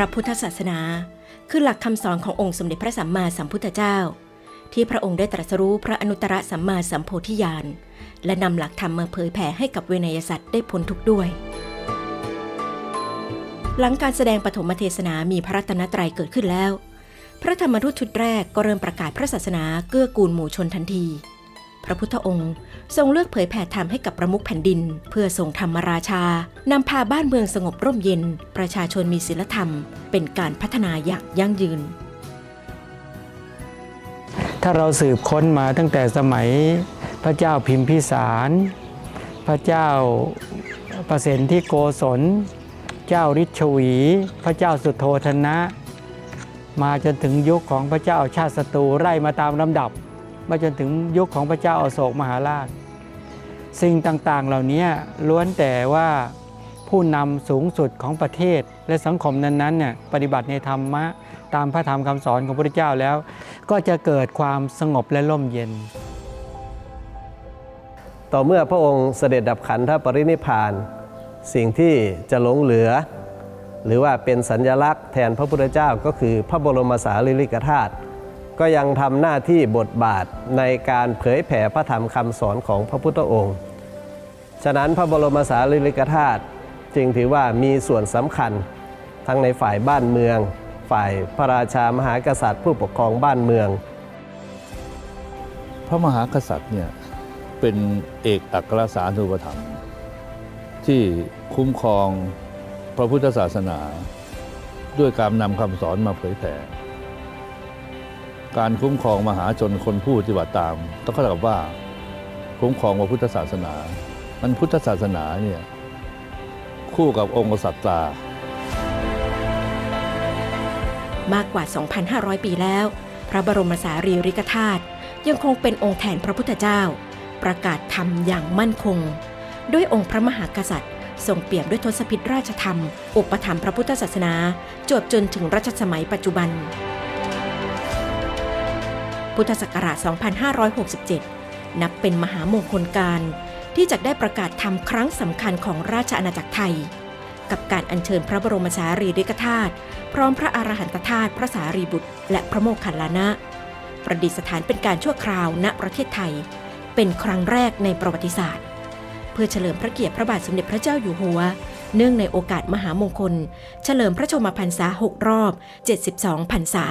ระพุทธศาสนา คือหลักคำสอนขององค์สมเด็จพระสัมมาสัมพุทธเจ้า ที่พระองค์ได้ตรัสรู้พระอนุตตรสัมมาสัมโพธิญาณและนำหลักธรรมมาเผยแผ่ให้กับเวนยสัตว์ได้พ้นทุกข์ด้วย หลังการแสดงปฐมเทศนามีพระรัตนตรัยเกิดขึ้นแล้ว พระธรรมทูตชุดแรกก็เริ่มประกาศพระศาสนาเกื้อกูลหมู่ชนทันที พระพุทธองค์ทรงเลือกเผยแผ่ธรรมให้กับประมุขแผ่นดิน เพื่อทรงธรรมราชา นำพาบ้านเมืองสงบร่มเย็น ประชาชนมีศีลธรรม เป็นการพัฒนาอย่างยั่งยืน ถ้าเราสืบค้นมาตั้งแต่สมัยพระเจ้าพิมพิสาร พระเจ้าประสิทธิโกศล เจ้าฤทชวี พระเจ้าสุโธธนะ มาจนถึงยุคของพระเจ้าชาติศัตรูไล่มาตามลำดับ มาจนถึงยุคของพระเจ้าอโศกมหาราช สิ่งต่างๆเหล่านี้ล้วนแต่ว่าผู้นำสูงสุดของประเทศและสังคมนั้นๆเนี่ยปฏิบัติในธรรมะตามพระธรรมคำสอนของพระพุทธเจ้าแล้ว ก็จะเกิดความสงบและร่มเย็น ต่อเมื่อพระองค์เสด็จดับขันธปรินิพพาน สิ่งที่จะหลงเหลือ หรือว่าเป็นสัญญลักษณ์แทนพระพุทธเจ้าก็คือพระบรมสารีริกธาตุ ก็ยังทำหน้าที่บทบาทในการเผยแผ่พระธรรมคำสอนของพระพุทธองค์ ฉะนั้นพระบรมสารีริกธาตุจึงถือว่ามีส่วนสำคัญ ทั้งในฝ่ายบ้านเมือง ฝ่ายพระราชามหากษัตริย์ ผู้ปกครองบ้านเมือง พระมหากษัตริย์เนี่ยเป็นเอกอัครสานุปถัมที่คุ้มครองพระพุทธศาสนา ด้วยการนำคำสอนมาเผยแผ่ การคุ้มครองมหาชนคนผู้ปฏิบัติตาม ต้องเข้าใจกับว่าคุ้มครองพระพุทธศาสนา มันพุทธศาสนาเนี่ยคู่กับองค์กษัตริย์ตามากกว่า 2,500 ปีแล้ว พระบรมสารีริกธาตุยังคงเป็นองค์แทนพระพุทธเจ้า ประกาศธรรมอย่างมั่นคง ด้วยองค์พระมหากษัตริย์ทรงเปี่ยมด้วยทศพิธราชธรรม อุปถัมภ์พระพุทธศาสนา จวบจนถึงรัชสมัยปัจจุบัน พุทธศักราช 2567 นับเป็นมหามงคลการที่จะได้ประกาศธรรมครั้งสำคัญของราชอาณาจักรไทย กับการอัญเชิญพระบรมสารีริกธาตุพร้อมพระอรหันตธาตุพระสารีบุตร และพระโมคคัลลานะ ประดิษฐานเป็นการชั่วคราวณประเทศไทย เป็นครั้งแรกในประวัติศาสตร์ เพื่อเฉลิมพระเกียรติพระบาทสมเด็จพระเจ้าอยู่หัว เนื่องในโอกาสมหามงคล เฉลิมพระชนมพรรษา 6 รอบ 72 พรรษา